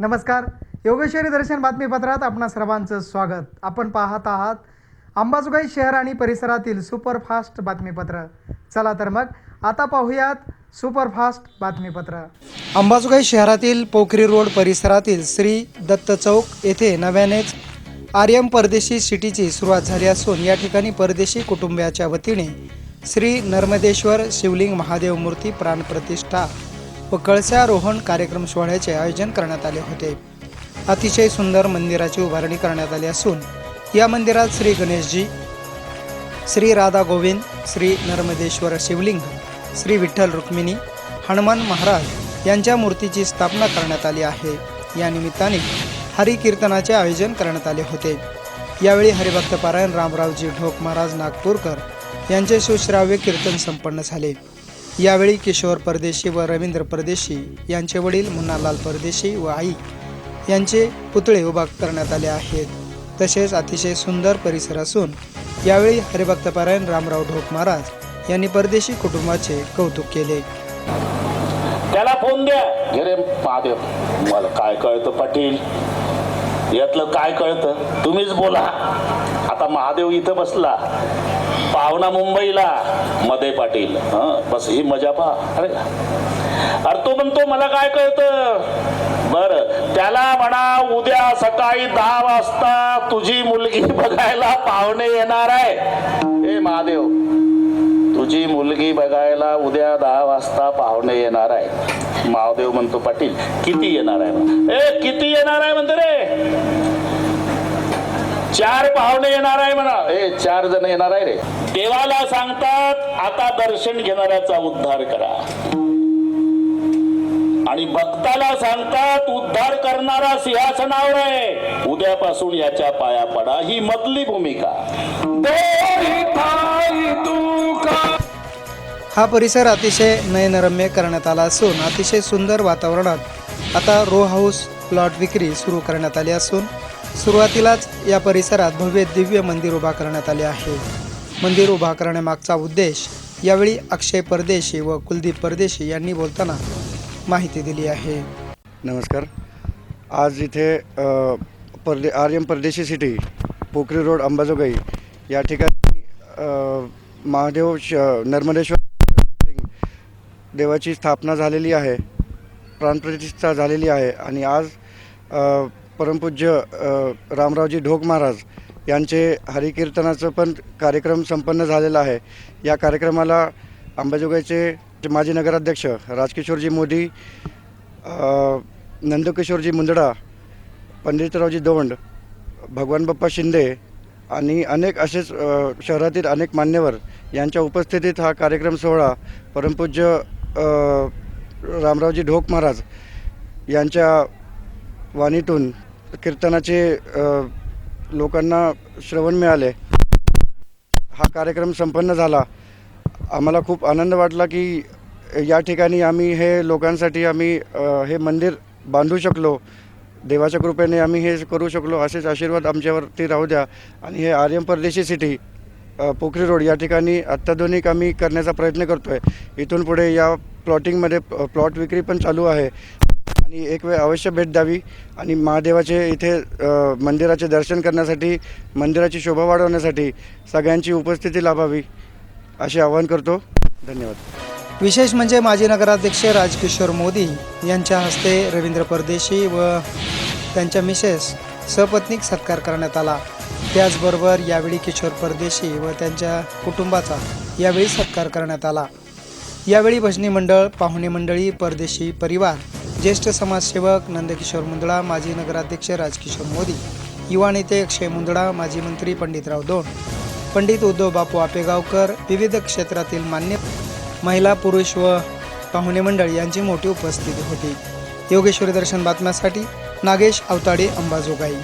नमस्कार. योगेश्वरी दर्शन बातमीपत्रात आपणा सर्वांचं स्वागत. आपण पाहत आहात अंबाजोगाई शहर आणि परिसरातील सुपरफास्ट बातमीपत्र. चला तर मग आता पाहूयात सुपरफास्ट बातमीपत्र. अंबाजोगाई शहरातील पोखरी रोड परिसरातील श्री दत्त चौक येथे नव्यानेच आर्यम परदेशी सिटीची सुरुवात झाली असून या ठिकाणी परदेशी कुटुंबियाच्या वतीने श्री नर्मदेश्वर शिवलिंग महादेव मूर्ती प्राणप्रतिष्ठा व कळसारोहण कार्यक्रम सोहळ्याचे आयोजन करण्यात आले होते. अतिशय सुंदर मंदिराची उभारणी करण्यात आली असून या मंदिरात श्री गणेशजी श्री राधा गोविंद श्री नर्मदेश्वर शिवलिंग श्री विठ्ठल रुक्मिणी हनुमान महाराज यांच्या मूर्तीची स्थापना करण्यात आली आहे. या निमित्ताने हरिकीर्तनाचे आयोजन करण्यात आले होते. यावेळी हरिभक्तपारायण रामरावजी ढोक महाराज नागपूरकर यांचे सुश्राव्य कीर्तन संपन्न झाले. यावेळी किशोर परदेशी व रवींद्र परदेशी यांचे वडील मुन्नालाल परदेशी व आई यांचे पुतळे उभा करण्यात आले आहेत. तसेच अतिशय सुंदर परिसर असून यावेळी हरिभक्तपारायण रामराव ढोक महाराज यांनी परदेशी कुटुंबाचे कौतुक केले. त्याला फोन द्या. घे महादेव. मला काय कळतं पाटील? यातलं काय कळतं? तुम्हीच बोला. आता महादेव इथं बसला. पाहुणा मुंबईला मध्ये पाटील. बस ही मजा पहा. अरे अरे तो म्हणतो मला काय कळतं? बर त्याला म्हणा उद्या सकाळी दहा वाजता तुझी मुलगी बघायला पाहुणे येणार आहे. हे महादेव तुझी मुलगी बघायला उद्या दहा वाजता पाहुणे येणार आहे. महादेव म्हणतो पाटील किती येणार आहे? ए किती येणार आहे? म्हणतो रे चार पाहुणे येणार आहे म्हणा. ए चार जण येणार आहे रे. देवाला सांगतात आता दर्शन घेणाऱ्याचा उद्धार करा. आणि भक्ताला सांगतात उद्धार करणारा सिंहासनावर आहे. उद्यापासून याच्या पाया पडा. ही मधली भूमिका. हा परिसर अतिशय नयनरम्य करण्यात आला असून अतिशय सुंदर वातावरणात आता रो हाऊस प्लॉट विक्री सुरू करण्यात आली असून सुरुवातीलाच या परिसरात भव्य दिव्य मंदिर उभा करण्यात आले आहे. मंदिर उभा करण्यामागचा उद्देश यावेळी अक्षय परदेशी व कुलदीप परदेशी यांनी बोलताना माहिती दिली आहे. नमस्कार. आज इथे Parde R M Pardeshi city Pokhari road Ambajogai या ठिकाणी महादेव श नर्मदेश्वर देवाची स्थापना झालेली आहे. प्राणप्रतिष्ठा झालेली आहे आणि आज परमपूज्य रामरावजी ढोक महाराज यांचे हरिकीर्तनाचं पण कार्यक्रम संपन्न झालेला आहे. या कार्यक्रमाला अंबाजोगाईचे माजी नगराध्यक्ष राजकिशोरजी मोदी नंदकिशोरजी मुंदडा पंडितरावजी दोंड भगवान बाप्पा शिंदे आणि अनेक असेच शहरातील अनेक मान्यवर यांच्या उपस्थितीत हा कार्यक्रम सोहळा परमपूज्य रामरावजी ढोक महाराज यांच्या वाणीतून कीर्तनाचे लोकांना श्रवण मिळाले. हा कार्यक्रम संपन्न झाला. आम्हाला खूप आनंद वाटला की या ठिकाणी आम्ही हे लोकांसाठी आम्ही हे मंदिर बांधू शकलो. देवाच्या कृपेने आम्ही हे करू शकलो. असेच आशीर्वाद आमच्यावरती राहू द्या. आणि हे आर्यम परदेशी सिटी पोखरी रोड या ठिकाणी अत्याधुनिक आम्ही करण्याचा प्रयत्न करतो आहे इथून पुढे या प्लॉटिंगमध्ये प्लॉट विक्री पण चालू आहे. आणि एक वेळ अवश्य भेट द्यावी. आणि महादेवाचे इथे मंदिराचे दर्शन करण्यासाठी मंदिराची शोभा वाढवण्यासाठी सगळ्यांची उपस्थिती लाभावी असे आवाहन करतो. धन्यवाद. विशेष म्हणजे माजी नगराध्यक्ष राजकिशोर मोदी यांच्या हस्ते रवींद्र परदेशी व त्यांच्या मिसेस सपत्नीक सत्कार करण्यात आला. त्याचबरोबर यावेळी किशोर परदेशी व त्यांच्या कुटुंबाचा यावेळी सत्कार करण्यात आला. यावेळी भजनी मंडळ पाहुणे मंडळी परदेशी परिवार ज्येष्ठ समाजसेवक नंदकिशोर मुंदळा माजी नगराध्यक्ष राजकिशोर मोदी युवा नेते अक्षय मुंदडा माजी मंत्री पंडितराव दोन पंडित उद्धव बापू आपेगावकर विविध क्षेत्रातील मान्य महिला पुरुष व पाहुणे मंडळ यांची मोठी उपस्थिती होती. योगेश्वरी दर्शन बातम्यासाठी नागेश अवताडे अंबाजोगाई.